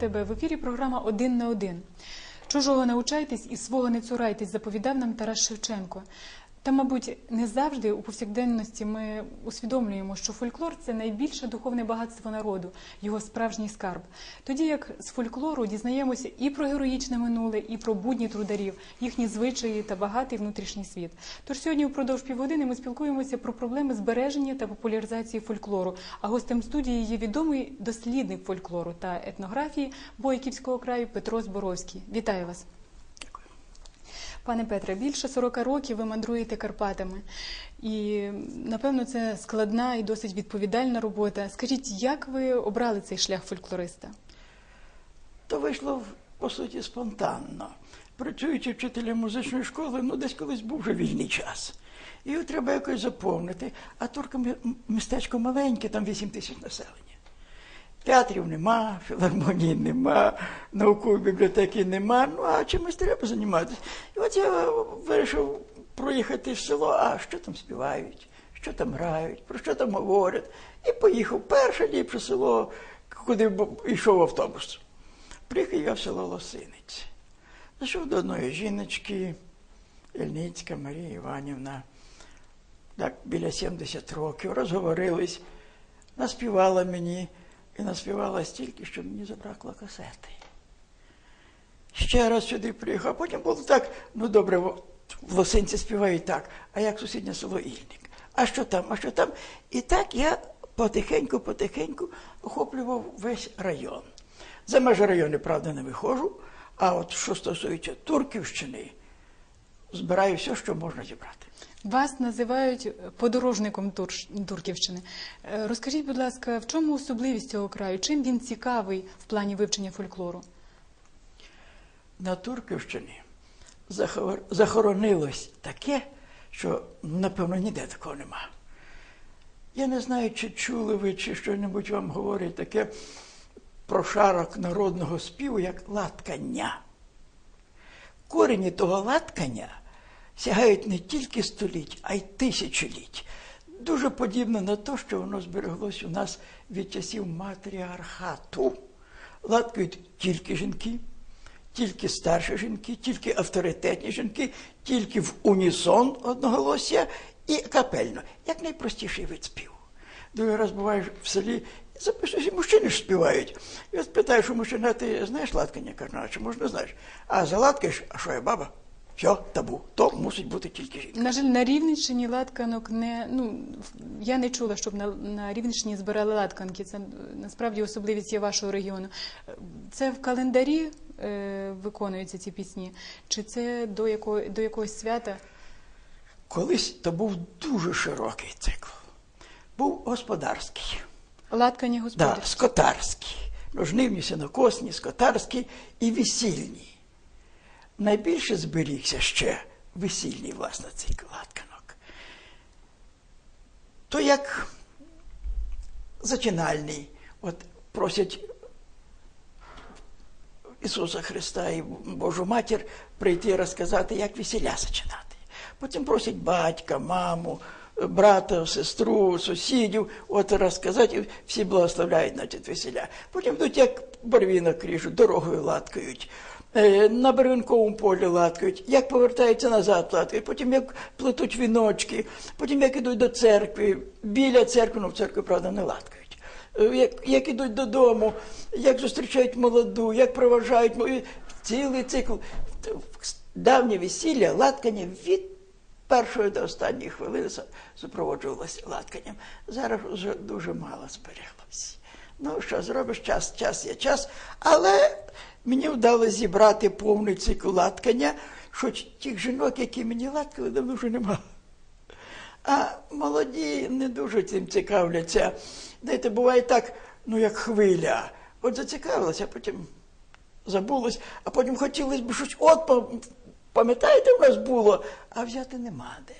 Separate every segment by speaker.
Speaker 1: РТБ. В ефірі програма Один на один. Чужого научайтесь і свого не цурайтесь, заповідав нам Тарас Шевченко. Та, мабуть, не завжди у повсякденності ми усвідомлюємо, що фольклор це найбільше духовне багатство народу, його справжній скарб. Тоді як з фольклору дізнаємося і про героїчне минуле, і про будні трударів, їхні звичаї та багатий внутрішній світ. Тож сьогодні впродовж півгодини ми спілкуємося про проблеми збереження та популяризації фольклору. А гостем студії є відомий дослідник фольклору та етнографії Бойківського краю Петро Зборовський. Вітаю вас. Пане Петре, більше 40 років ви мандруєте Карпатами, і напевно це складна і досить відповідальна робота. Скажіть, як ви обрали цей шлях фольклориста?
Speaker 2: То вийшло по суті спонтанно. Працюючи вчителем музичної школи, ну десь колись був вже вільний час. І його треба якось заповнити. А Турка містечко маленьке, там 8 тисяч населення. Театрів нема, філармонії нема, наукової бібліотеки нема. Ну а чимось треба займатися. І от я вирішив проїхати в село, а що там співають, що там грають, про що там говорять. І поїхав перше ліпше село, куди йшов автобус. Приїхав я в село Лосинець. Зайшов до одної жіночки, Ільницька Марія Іванівна, так біля 70 років, розговорились, наспівала мені і наспівала стільки, що мені забракло касети. Ще раз сюди приїхав, а потім було так, ну добре, в- Лосинці співають так, а як сусіднє село Ільник? А що там, а що там? І так я потихеньку, потихеньку охоплював весь район. За межі району, правда, не виходжу, а от що стосується Турківщини, збираю все, що можна зібрати.
Speaker 1: Вас називають подорожником Турківщини. Е, Розкажіть, будь ласка, в чому особливість цього краю? Чим він цікавий в плані вивчення фольклору?
Speaker 2: На Турківщині захоронилось таке, що, напевно, ніде такого нема. Я не знаю, чи чули ви, чи що-небудь вам говорить таке прошарок народного співу, як латкання. Корені того латкання сягають не тільки століть, а й тисячоліть. Дуже подібно на те, що воно збереглось у нас від часів матріархату. Латкають тільки жінки, тільки старші жінки, тільки авторитетні жінки, тільки в унісон одноголосся і капельно, як найпростіший вид співу. Другий раз буваєш в селі, записуєш, і мужчини ж співають. І от питаєш мужчина, ти знаєш латкання? Каже, а чи можна знаєш? А залаткаєш, а що я баба? Все, табу. То мусить бути тільки жінка.
Speaker 1: На жаль, на Рівненщині латканок не ну я не чула, щоб на, на Рівненщині збирали латканки. Це насправді особливість є вашого регіону. Це в календарі е, виконуються ці пісні, чи це до якого до якогось свята?
Speaker 2: Колись то був дуже широкий цикл. Був господарський.
Speaker 1: Латкані
Speaker 2: Да,
Speaker 1: господарі.
Speaker 2: скотарський. Ну, жнивні, сінокосні, скотарські і весільні. Найбільше зберігся ще весільний, власне, цикл латканок. То як зачинальний, от просять Ісуса Христа і Божу Матір прийти і розказати, як весілля зачинати. Потім просять батька, маму, брата, сестру, сусідів, от розказати, і всі благословляють значить, весілля. Потім йдуть, як барвінок ріжуть, дорогою латкають. Е, На барвінковому полі латкають, як повертаються назад латкають, потім як плетуть віночки, потім як ідуть до церкви, біля церкви, ну в церкві, правда, не латкають. Е, як, як ідуть додому, як зустрічають молоду, як проважають цілий цикл. Давнє весілля, латкання від першої до останньої хвилини су- супроводжувалося латканням. Зараз вже дуже мало збереглося. Ну, що зробиш, час, час є час. Але мені вдалося зібрати повний цикл латкання, що тих жінок, які мені латкали, давно вже немає. А молоді не дуже цим цікавляться. Знаєте, буває так, ну як хвиля. От зацікавилася, а потім забулось, а потім хотілося б щось, от пам'ятаєте, в нас було, а взяти нема де.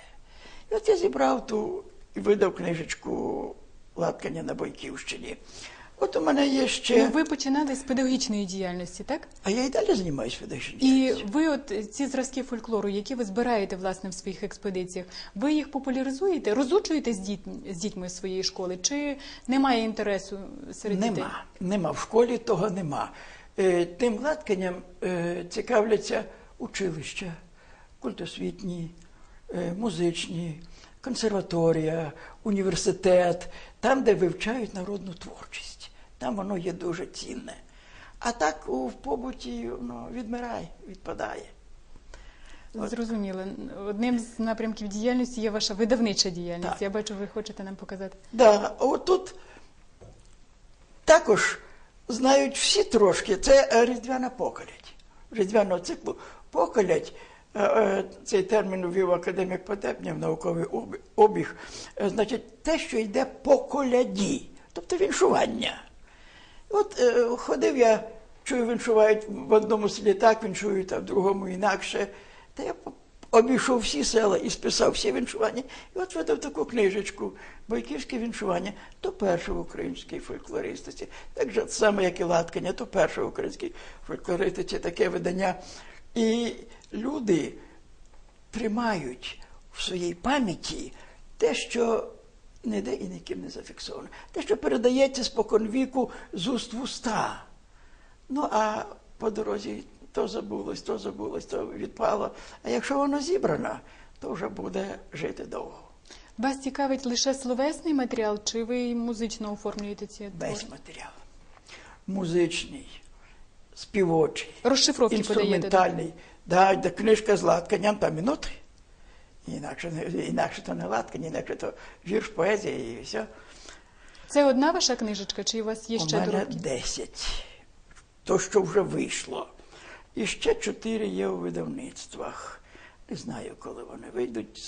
Speaker 2: І от я зібрав ту і видав книжечку Латкання на Бойківщині. От у мене є ще.
Speaker 1: Ну, ви починали з педагогічної діяльності, так?
Speaker 2: А я і далі займаюся педагогічною
Speaker 1: І ви, от ці зразки фольклору, які ви збираєте власне в своїх експедиціях, ви їх популяризуєте, розучуєте з дітьми, з дітьми своєї школи, чи немає інтересу серед дітей?
Speaker 2: Нема, нема. В школі того нема. Е, Тим гладканням е, цікавляться училища, культосвітні, е, музичні, консерваторія, університет, там, де вивчають народну творчість. Там воно є дуже цінне. А так у в побуті воно відмирає, відпадає.
Speaker 1: Зрозуміло. Одним з напрямків діяльності є ваша видавнича діяльність.
Speaker 2: Так.
Speaker 1: Я бачу, ви хочете нам показати.
Speaker 2: Так, Да, отут також знають всі трошки, це е, різдвяна поколядь. Різдвяного циклу поколядь, е, е, цей термін ввів академік Потепня в науковий обіг, значить, те, що йде по коляді, тобто віншування. От е, ходив я, чую, віншувають в одному селі так віншують, а в другому інакше. Та я обійшов всі села і списав всі віншування. І от видав таку книжечку Бойківське віншування, то перше в українській фольклористиці. Так же саме, як і латкання, то перше в українській фольклористиці таке видання. І люди тримають в своїй пам'яті те, що ніде і ніким не зафіксовано. Те, що передається спокон віку з уст в уста. Ну, а по дорозі то забулось, то забулось, то відпало. А якщо воно зібрано, то вже буде жити довго.
Speaker 1: Вас цікавить лише словесний матеріал, чи ви музично оформлюєте ці твори?
Speaker 2: Весь матеріал. Музичний, співочий,
Speaker 1: Розшифровки подаєте.
Speaker 2: інструментальний. Да, книжка з латканням там і ноти. Інакше, інакше то не латкання, інакше то вірш, поезія і все.
Speaker 1: Це одна ваша книжечка, чи у вас є
Speaker 2: У
Speaker 1: ще
Speaker 2: мене
Speaker 1: доробки?
Speaker 2: 10. То, що вже вийшло. І ще 4 є у видавництвах. Не знаю, коли вони вийдуть.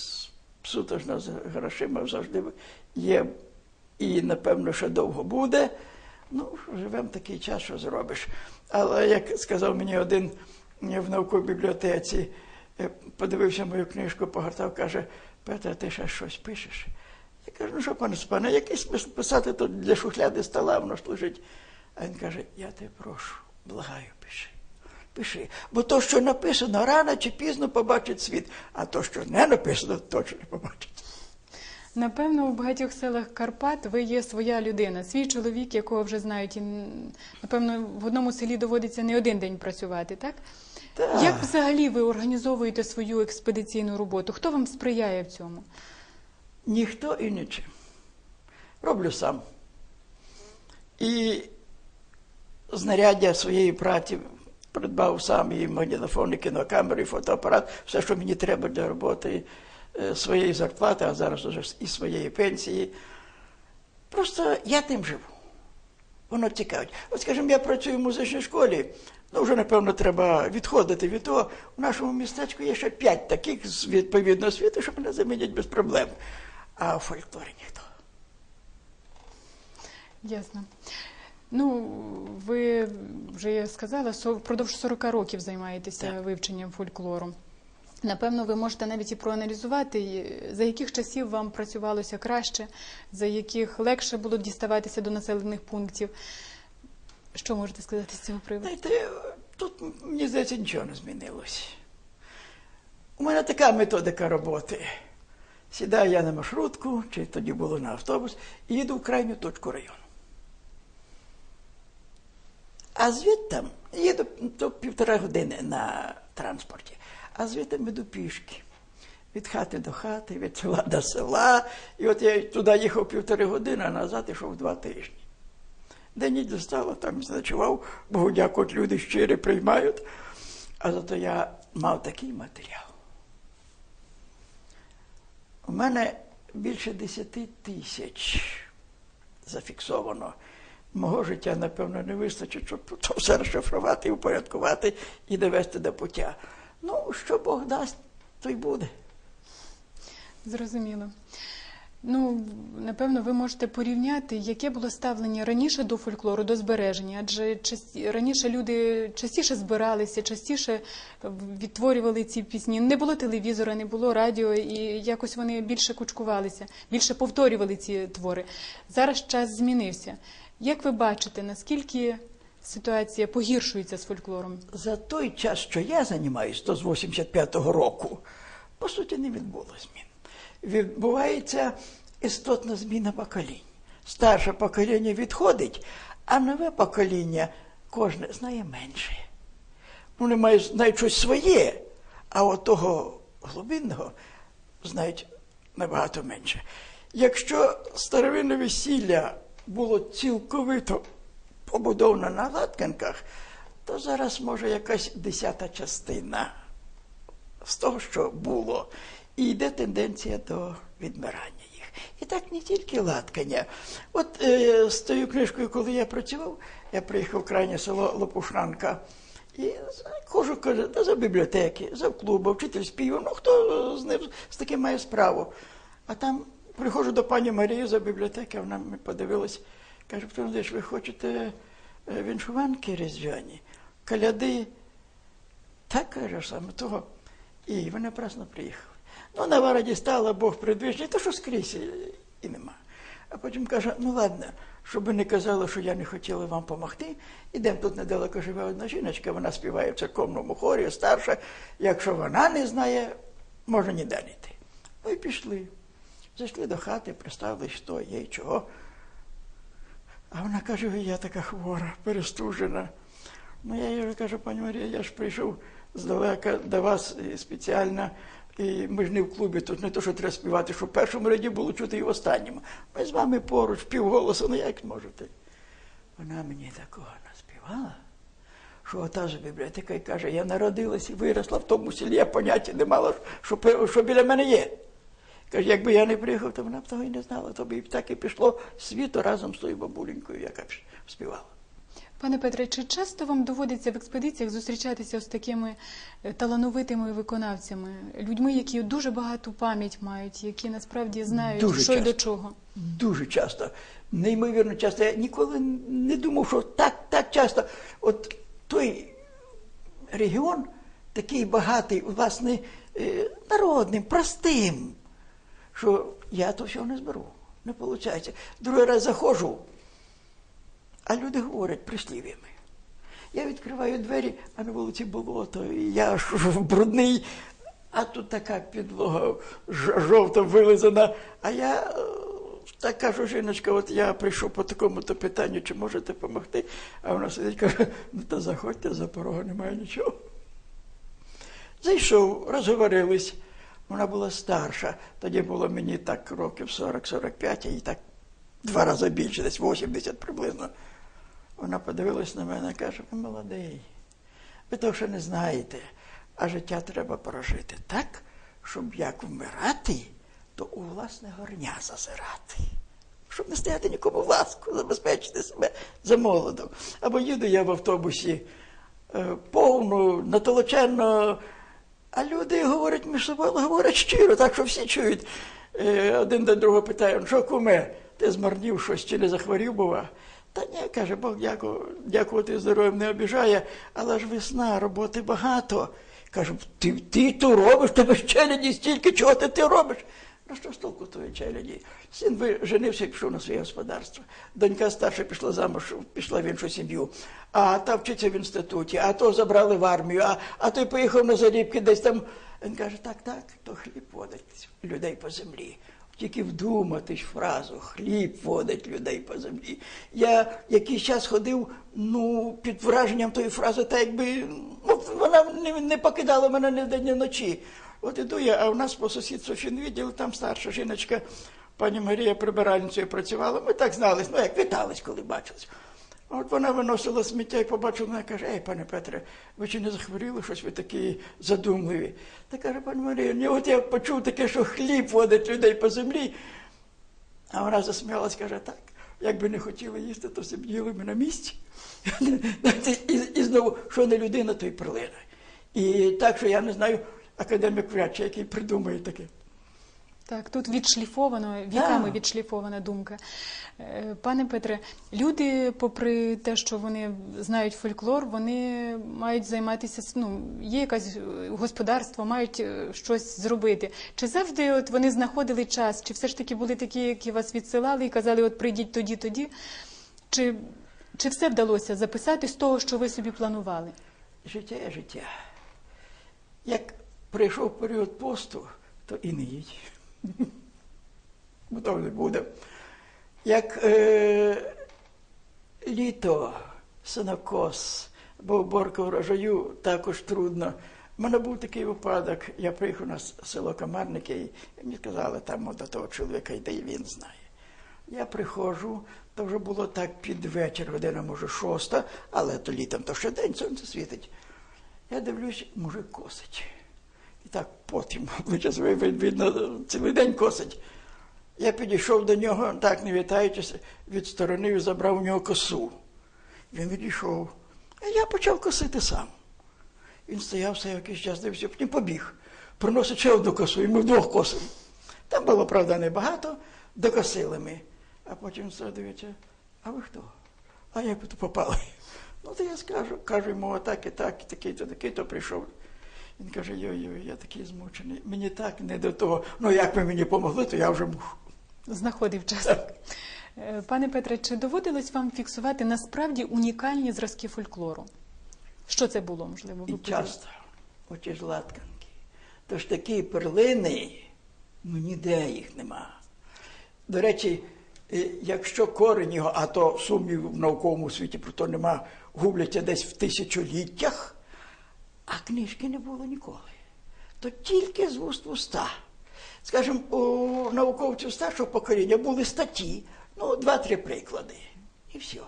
Speaker 2: Сутожно з грошима завжди є. І, напевно, ще довго буде. Ну, живемо такий час, що зробиш. Але як сказав мені один в науковій бібліотеці, подивився мою книжку, погортав, каже, Петре, ти ще щось пишеш? Я кажу, ну що, пане Степане, який смисл писати тут для шухляди стола, воно ж лежить. А він каже, я тебе прошу, благаю, пиши. Пиши. Бо то, що написано, рано чи пізно побачить світ, а то, що не написано, точно не побачить.
Speaker 1: Напевно, у багатьох селах Карпат ви є своя людина, свій чоловік, якого вже знають. І, напевно, в одному селі доводиться не один день працювати, так?
Speaker 2: Так.
Speaker 1: Як взагалі ви організовуєте свою експедиційну роботу? Хто вам сприяє в цьому?
Speaker 2: Ніхто і нічим. Роблю сам. І знаряддя своєї праці придбав сам і магнітофон, і кінокамеру, і фотоапарат, все, що мені треба для роботи своєї зарплати, а зараз уже і своєї пенсії. Просто я тим живу. Воно цікавить. От, скажімо, я працюю в музичній школі. Ну, вже, напевно, треба відходити від того. У нашому містечку є ще п'ять таких з відповідного світу, що мене замінять без проблем. А у фольклорі ніхто.
Speaker 1: Ясно. Ну, ви вже со- впродовж 40 років займаєтеся
Speaker 2: Так.
Speaker 1: вивченням фольклору. Напевно, ви можете навіть і проаналізувати, за яких часів вам працювалося краще, за яких легше було діставатися до населених пунктів. Що можете сказати з цього приводу?
Speaker 2: Знаєте, тут, мені здається, нічого не змінилось. У мене така методика роботи. Сідаю я на маршрутку, чи тоді було на автобус, і їду в крайню точку району. А звідти їду то півтора години на транспорті, а звідти веду пішки. Від хати до хати, від села до села. І от я туди їхав півтори години, а назад йшов два тижні. Де ніч достало, там і заночував, Богу дякувати, люди щиро приймають. А зато я мав такий матеріал. У мене більше 10 тисяч зафіксовано. Мого життя, напевно, не вистачить, щоб то все розшифрувати, упорядкувати і довести до пуття. Ну, що Бог дасть, то й буде.
Speaker 1: Зрозуміло. Ну, напевно, ви можете порівняти, яке було ставлення раніше до фольклору, до збереження, адже часті- раніше люди частіше збиралися, частіше відтворювали ці пісні. Не було телевізора, не було радіо, і якось вони більше кучкувалися, більше повторювали ці твори. Зараз час змінився. Як ви бачите, наскільки ситуація погіршується з фольклором?
Speaker 2: За той час, що я займаюся, то з 85-го року, по суті, не відбулося змін. Відбувається істотна зміна поколінь. Старше покоління відходить, а нове покоління кожне знає менше. Вони мають знають щось своє, а от того глибинного знають набагато менше. Якщо старовинне весілля було цілковито побудовано на латканках, то зараз може якась десята частина з того, що було, і йде тенденція до відмирання їх. І так не тільки латкання. От е, з тою книжкою, коли я працював, я приїхав в крайнє село Лопушанка. І ходжу, каже, за бібліотеки, за клуби, вчитель співу, ну хто з ним з таким має справу. А там приходжу до пані Марії за бібліотеки, вона мені подивилась, каже, Петро ви хочете е, віншуванки різдвяні, каляди? Так, каже, саме того. І вони праздно приїхали. Ну, на вараді стала Бог предвічний, то що скрізь і, нема. А потім каже, ну ладно, щоб не казали, що я не хотіла вам допомогти, ідемо тут недалеко живе одна жіночка, вона співає в церковному хорі, старша. Якщо вона не знає, може ніде не йти. Ну і пішли. Зайшли до хати, представили, що є і чого. А вона каже, я така хвора, перестужена. Ну, я їй кажу, пані Марія, я ж прийшов здалека до вас спеціально, і ми ж не в клубі, тут не то, що треба співати, що в першому ряді було чути і в останньому. Ми з вами поруч, півголосу, ну як можете? Вона мені такого наспівала, що ота ж бібліотека і каже, я народилась і виросла в тому селі, я поняття не мала, що, що біля мене є. Каже, якби я не приїхав, то вона б того і не знала, то б і так і пішло світо разом з тою бабуленькою, яка співала.
Speaker 1: Пане Петре, чи часто вам доводиться в експедиціях зустрічатися з такими е, талановитими виконавцями, людьми, які дуже багату пам'ять мають, які насправді знають,
Speaker 2: Дуже
Speaker 1: що й до чого?
Speaker 2: Дуже часто, неймовірно часто. Я ніколи не думав, що так, так часто. От той регіон такий багатий, власне, е, народним, простим, що я то всього не зберу. Не виходить. Другий раз заходжу, а люди говорять прислів'ями. Я відкриваю двері, а на вулиці болото, і я ж брудний, а тут така підлога жовта вилизана. А я е, так кажу, жіночка, от я прийшов по такому-то питанню, чи можете допомогти? А вона сидить каже, ну та заходьте, за порога немає нічого. Зайшов, розговорились. Вона була старша. Тоді було мені так років 40-45, а їй так два рази більше, десь 80 приблизно. Вона подивилась на мене і каже, ви молодий. Ви того ще не знаєте, а життя треба прожити так, щоб як вмирати, то у власне горня зазирати. Щоб не стояти нікому в ласку, забезпечити себе за молодом. Або їду я в автобусі е, повну, натолоченно, а люди говорять між собою, говорять щиро, так що всі чують. Е, Один до другого питає, «Ну, що куме, ти змарнів щось чи не захворів, бува? Та ні, каже, Бог дякую, дякувати здоров'ям не обіжає, але ж весна, роботи багато. Кажу, ти, ти то робиш, тебе ще не стільки, чого ти, ти робиш? Ну що з толку тої челяді? Син ви женився і пішов на своє господарство. Донька старша пішла замуж, пішла в іншу сім'ю, а та вчиться в інституті, а то забрали в армію, а, а той поїхав на заліпки десь там. Він каже, так, так, то хліб водить людей по землі. Тільки вдуматись фразу хліб водить людей по землі. Я якийсь час ходив ну, під враженням тої фрази, так якби ну, вона не, не покидала мене ні вдень, ні вночі. От іду я, а у нас по сусідству фінвідділ, там старша жіночка, пані Марія прибиральницею працювала. Ми так знались, ну як вітались, коли бачились. От вона виносила сміття і побачила мене, каже, ей, пане Петре, ви чи не захворіли щось, ви такі задумливі. Та каже, пане Марія, ні, от я почув таке, що хліб водить людей по землі. А вона засміялась, каже, так, якби не хотіли їсти, то всі б їли ми на місці. і знову, що не людина, то й перлина. І так, що я не знаю, академік вряд який придумає таке.
Speaker 1: Так, тут відшліфовано, віками
Speaker 2: Так.
Speaker 1: відшліфована думка. Е, Пане Петре, люди, попри те, що вони знають фольклор, вони мають займатися, ну, є якесь е, господарство, мають е, щось зробити. Чи завжди от вони знаходили час, чи все ж таки були такі, які вас відсилали і казали, от прийдіть тоді, тоді? Чи, чи все вдалося записати з того, що ви собі планували?
Speaker 2: Життя є життя. Як прийшов період посту, то і не їдь. Бо то не буде. Як е, літо, синокос, бо уборка врожаю також трудно. У мене був такий випадок, я приїхав на село Камарники, і мені сказали, там до того чоловіка йде, і він знає. Я приходжу, то вже було так під вечір, година, може, шоста, але то літом то ще день, сонце світить. Я дивлюсь, мужик косить. І так потім видно, цілий день косить. Я підійшов до нього, так не вітаючись, відсторонив і забрав у нього косу. Він відійшов. А я почав косити сам. Він стояв все якийсь час, дивився, потім побіг. Приносить ще одну косу, і ми вдвох косимо. Там було, правда, небагато, докосили ми. А потім дивиться, а ви хто? А як ви тут попали? Ну, то я скажу, кажу йому, отак і так, і такий-то, такий-то прийшов. Він каже, йой-йой, я такий змучений. Мені так не до того. Ну, як ви мені помогли, то я вже мушу.
Speaker 1: Знаходив час.
Speaker 2: Так.
Speaker 1: Е, Пане Петре, чи доводилось вам фіксувати насправді унікальні зразки фольклору? Що це було, можливо?
Speaker 2: І часто оті ж латканки. Тож такі перлини, ну ніде їх нема. До речі, е, якщо корень його, а то сумнів в науковому світі про то нема, губляться десь в тисячоліттях, а книжки не було ніколи. То тільки з вуст в уста. Скажімо, у науковців старшого покоління були статті, ну, два-три приклади, і все.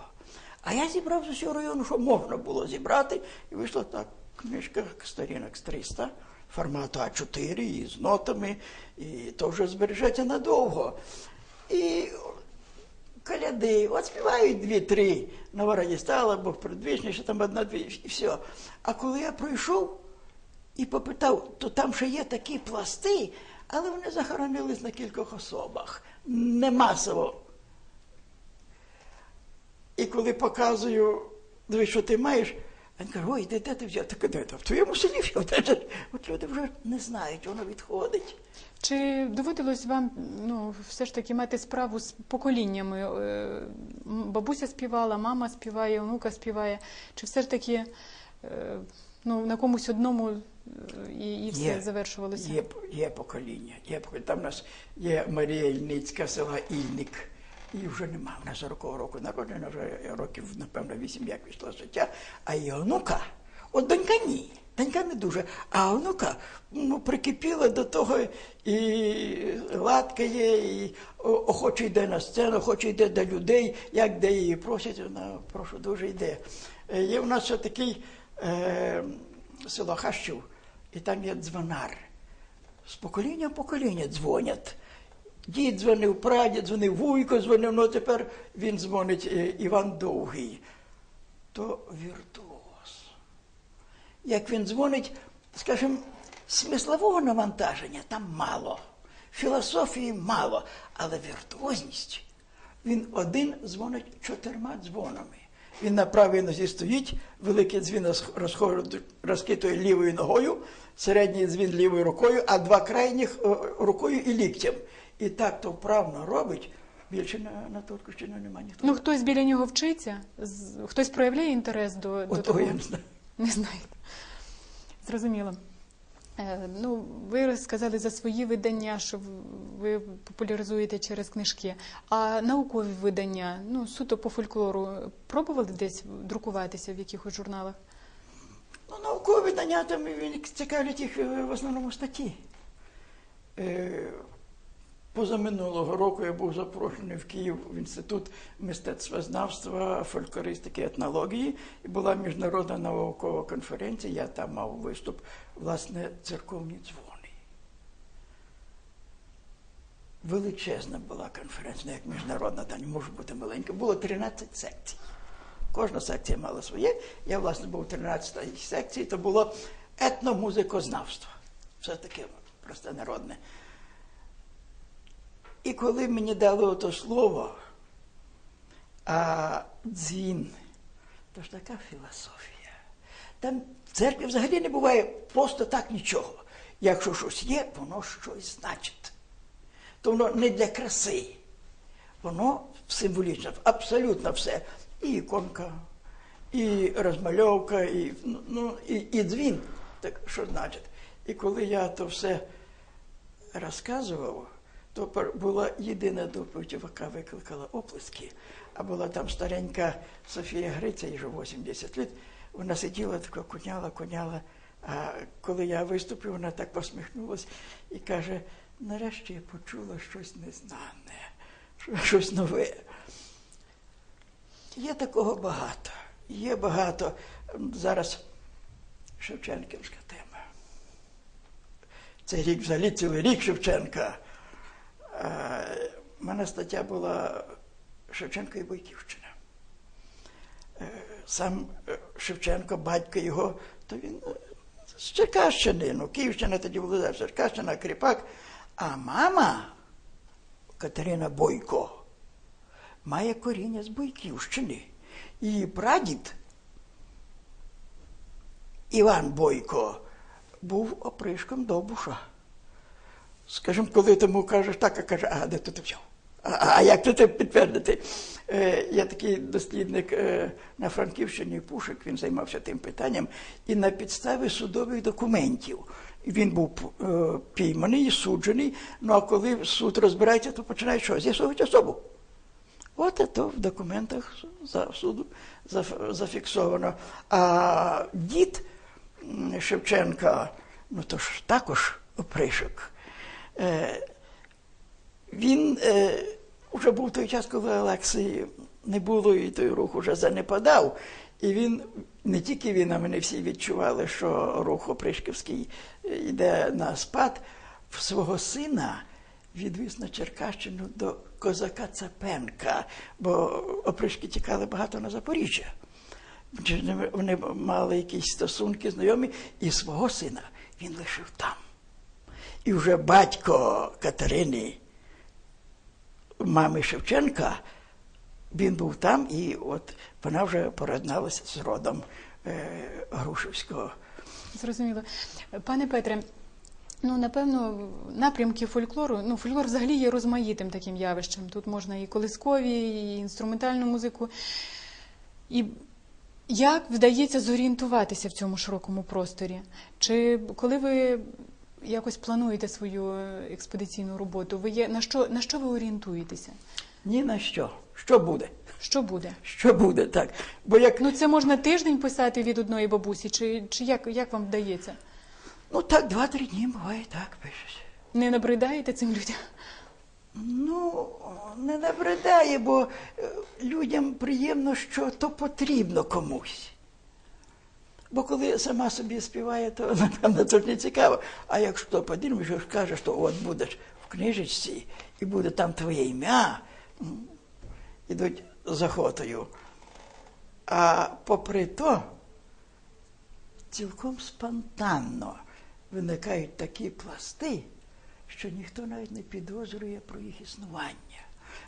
Speaker 2: А я зібрав з усього району, що можна було зібрати, і вийшла так книжка сторінок з 300, формату А4 і з нотами, і то вже збережеться надовго. І коляди, от співають дві-три, на вороні стала, Бог предвічний, ще там одна-дві, і все. А коли я пройшов і попитав, то там ще є такі пласти, але вони захоронились на кількох особах, не масово. І коли показую, дивись, що ти маєш, він каже, ой, де, де ти взяв? Так де то? В твоєму селі взяв. Ж? От люди вже не знають, воно відходить.
Speaker 1: Чи доводилось вам ну, все ж таки мати справу з поколіннями? Е, м, Бабуся співала, мама співає, онука співає. Чи все ж таки е, ну, на комусь одному е, і, і все
Speaker 2: Є.
Speaker 1: завершувалося?
Speaker 2: Є, є покоління, є покоління. Там у нас є Марія Ільницька, села Ільник. Її вже нема. Вона 40-го року народжена, вже років, напевно, 8 як пішла з життя. А її онука, от донька ні. Донька не дуже. А онука ну, прикипіла до того і латкає, і охоче йде на сцену, охоче йде до людей, як де її просять, вона прошу дуже йде. Е, Є у нас ще такий е, село Хащів, і там є дзвонар. З покоління в покоління дзвонять. Дід дзвонив, прадід дзвонив, вуйко дзвонив, ну тепер він дзвонить е, Іван Довгий. То віртуоз. Як він дзвонить, скажімо, смислового навантаження там мало, філософії мало, але віртуозність. Він один дзвонить чотирма дзвонами. Він на правій нозі стоїть, великий дзвін розкитує лівою ногою, середній дзвін лівою рукою, а два крайніх е, рукою і ліктем. І так то вправно робить. Більше на, на Турківщину немає ніхто.
Speaker 1: Ну, хтось біля нього вчиться, з- хтось проявляє інтерес до, до
Speaker 2: От
Speaker 1: того.
Speaker 2: того я не знаю.
Speaker 1: Не знаєте. Зрозуміло. Е, Ну, ви сказали за свої видання, що ви популяризуєте через книжки. А наукові видання, ну, суто по фольклору, пробували десь друкуватися в якихось журналах?
Speaker 2: Ну, наукові видання там він цікавлять їх в основному статті. Е, Позаминулого року я був запрошений в Київ в інститут мистецтвознавства, фольклористики, етнології. І була міжнародна наукова конференція. Я там мав виступ, власне, церковні дзвони. Величезна була конференція, як міжнародна, та не може бути маленька. Було 13 секцій. Кожна секція мала своє. Я, власне, був у 13 секції, то було етномузикознавство. Все таке просте народне. І коли мені дали ото слово, а дзвін, то ж така філософія. Там в церкві взагалі не буває просто так нічого. Якщо щось є, воно щось значить. То воно не для краси. Воно символічно, абсолютно все. і іконка, і розмальовка, і, ну, і, і дзвін, так що значить. І коли я то все розказував, то була єдина доповідь, яка викликала оплески. А була там старенька Софія Гриця, їй вже 80 років. Вона сиділа така, куняла, куняла. А коли я виступив, вона так посміхнулася і каже: нарешті я почула щось незнане, щось нове. Є такого багато. Є багато. Зараз Шевченківська тема. Цей рік взагалі цілий рік Шевченка. Е, У мене стаття була Шевченко і Бойківщина. Е, Сам е, Шевченко, батько його, то він е, з Черкащини, ну, Київщина тоді була Черкащина, Кріпак. А мама Катерина Бойко має коріння з Бойківщини. Її прадід Іван Бойко був опришком Довбуша. Скажімо, коли тому кажеш так, а каже, а де ти ти взяв? А, а як це підтвердити? Е, я такий дослідник е, на Франківщині Пушик, він займався тим питанням, і на підставі судових документів він був е, пійманий, суджений. Ну а коли суд розбирається, то починає що? З'ясовувати особу. От це в документах за суду заф- зафіксовано. А дід Шевченка, ну то ж також опришок. Е, він е, вже був той час, коли Олексії не було, і той рух уже занепадав. І він не тільки він, а ми всі відчували, що рух Опришківський е, йде на спад. Свого сина відвіз на Черкащину до козака Цапенка, бо опришки тікали багато на Запоріжжя. Вони мали якісь стосунки знайомі, і свого сина він лишив там. І вже батько Катерини, мами Шевченка, він був там, і от вона вже породналася з родом е, Грушевського.
Speaker 1: Зрозуміло. Пане Петре, ну напевно, напрямки фольклору, ну фольклор взагалі є розмаїтим таким явищем. Тут можна і колискові, і інструментальну музику. І як вдається зорієнтуватися в цьому широкому просторі? Чи коли ви якось плануєте свою експедиційну роботу, ви є на що на що ви орієнтуєтеся?
Speaker 2: Ні на що. Що буде?
Speaker 1: Що буде?
Speaker 2: Що буде так? Бо як
Speaker 1: Ну це можна тиждень писати від одної бабусі, чи, чи як, як вам вдається?
Speaker 2: ну так, два-три дні буває так пишеш.
Speaker 1: Не набридаєте цим людям?
Speaker 2: Ну, не набридає, бо е, людям приємно, що то потрібно комусь. Бо коли сама собі співає, то напевно це ж не цікаво. А якщо подивимось, що каже, що от будеш в книжечці і буде там твоє ім'я, ідуть з охотою. А попри то, цілком спонтанно виникають такі пласти, що ніхто навіть не підозрює про їх існування.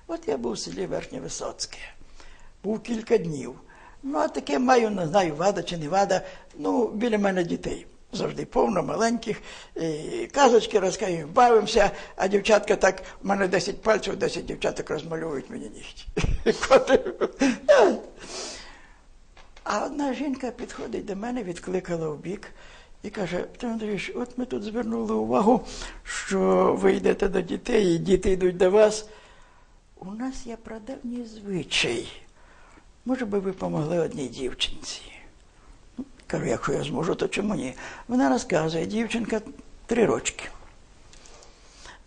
Speaker 2: От я був в селі Верхнє Висоцьке, був кілька днів. Ну, а таке маю, не знаю, вада чи не вада. Ну, біля мене дітей. Завжди повно, маленьких. І казочки розказуємо, бавимося, а дівчатка так, в мене 10 пальців, 10 дівчаток розмальовують мені нігті. А одна жінка підходить до мене, відкликала в бік і каже: Петро Андрійович, от ми тут звернули увагу, що ви йдете до дітей, і діти йдуть до вас. У нас є прадавній звичай. Може би ви помогли одній дівчинці? Ну, Кажу, якщо я зможу, то чому ні? Вона розказує, дівчинка три рочки.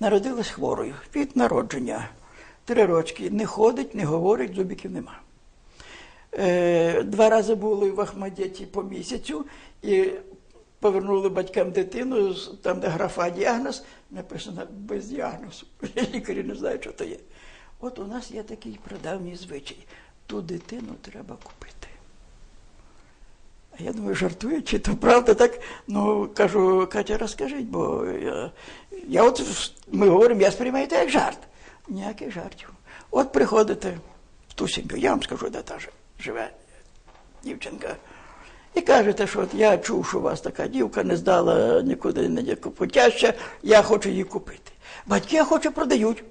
Speaker 2: Народилась хворою від народження. Три рочки. Не ходить, не говорить, зубиків нема. Е, Два рази були в Ахмадєті по місяцю і повернули батькам дитину, там, де графа діагноз, написано без діагнозу. Лікарі не знають, що то є. От у нас є такий прадавній звичай. Ту дитину треба купити. А я думаю, жартує, чи то правда так. Ну, кажу, Катя, розкажіть, бо я, я от ми говоримо, я сприймаю це як жарт. Ніяких жартів. От приходите в ту сім'ю, я вам скажу, де та ж- живе дівчинка. І кажете, що от я чув, що у вас така дівка не здала нікуди не путяща, я хочу її купити. Батьки хоче продають.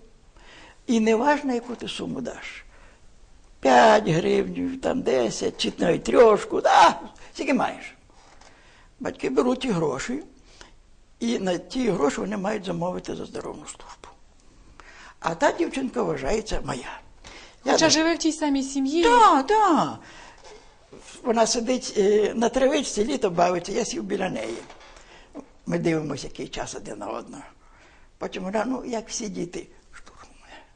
Speaker 2: І не важно, яку ти суму даш. 5 гривень, там 10, чи навіть трьошку, да, скільки маєш. Батьки беруть ті гроші, і на ті гроші вони мають замовити за здоровну службу. А та дівчинка вважається моя. Я
Speaker 1: Хоча
Speaker 2: не-
Speaker 1: живе в тій самій сім'ї.
Speaker 2: так, так. Вона сидить е, на травичці, літо бавиться, я сів біля неї. Ми дивимося, який час один на одного. Потім вона, ну, як всі діти.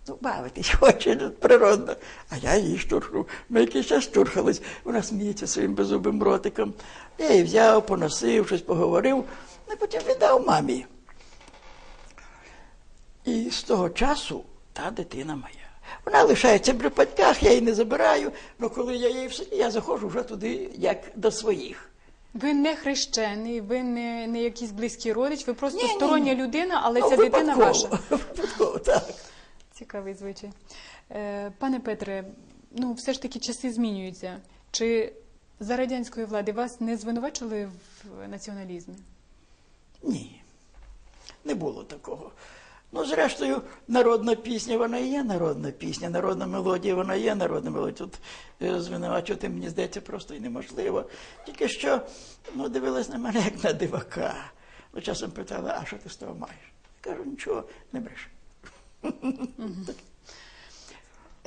Speaker 2: Ну, бавитись хоче, ну, природно. А я її штурхну. Ми якийсь час штурхались. Вона сміється своїм беззубим ротиком. Я її взяв, поносив, щось поговорив, ну, потім віддав мамі. І з того часу та дитина моя. Вона лишається при батьках, я її не забираю, але коли я її в селі, я заходжу вже туди, як до своїх.
Speaker 1: Ви не хрещений, ви не, не якийсь близький родич, ви просто
Speaker 2: Ні-ні.
Speaker 1: стороння людина, але
Speaker 2: Ну,
Speaker 1: ця дитина ваша.
Speaker 2: Випадково, так.
Speaker 1: Цікавий звичай. Е, Пане Петре, ну все ж таки часи змінюються. Чи за радянської влади вас не звинувачили в націоналізмі?
Speaker 2: Ні. Не було такого. Ну, зрештою, народна пісня, вона і є народна пісня, народна мелодія, вона є народна мелодія. Тут е, звинувачувати, мені здається, просто і неможливо. Тільки що ну, дивилась на мене як на дивака. Ну, часом питала, а що ти з того маєш? Я Кажу, нічого, не бреш.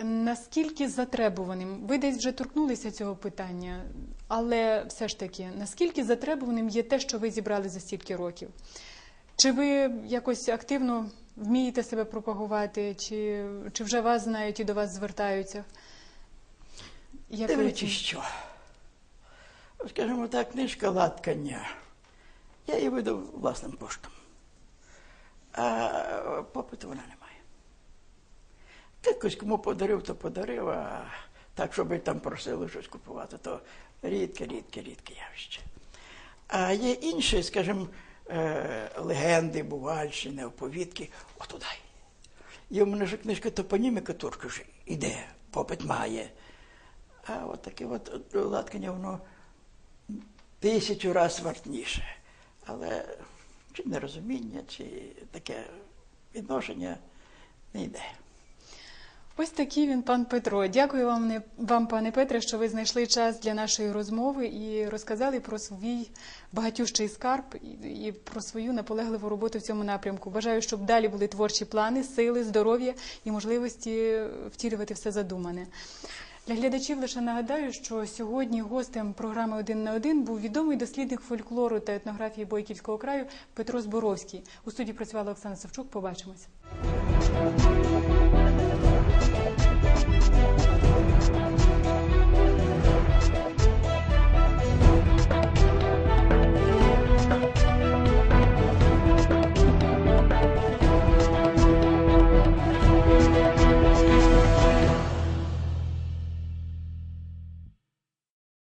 Speaker 1: Наскільки затребуваним, ви десь вже торкнулися цього питання, але все ж таки, наскільки затребуваним є те, що ви зібрали за стільки років? Чи ви якось активно вмієте себе пропагувати, чи, чи вже вас знають і до вас звертаються? Як ви
Speaker 2: Дивлячись,
Speaker 1: оцінюєте?
Speaker 2: що. Скажімо так, книжка латкання. Я її видав власним коштом. А попиту вона немає. Хтось кому подарив, то подарив, а так, щоб там просили щось купувати, то рідке, рідке, рідке явище. А є інші, скажімо, е, легенди, бувальщини, оповідки, отуди. Є в мене ж книжка топоніміка турка ж іде, попит має. А от таке от латкання, воно тисячу раз вартніше. Але чи нерозуміння, чи таке відношення не йде.
Speaker 1: Ось такий він пан Петро. Дякую вам, не- вам, пане Петре, що ви знайшли час для нашої розмови і розказали про свій багатющий скарб і, і про свою наполегливу роботу в цьому напрямку. Бажаю, щоб далі були творчі плани, сили, здоров'я і можливості втілювати все задумане. Для глядачів лише нагадаю, що сьогодні гостем програми Один на один був відомий дослідник фольклору та етнографії Бойківського краю Петро Зборовський. У студії працювала Оксана Савчук. Побачимось.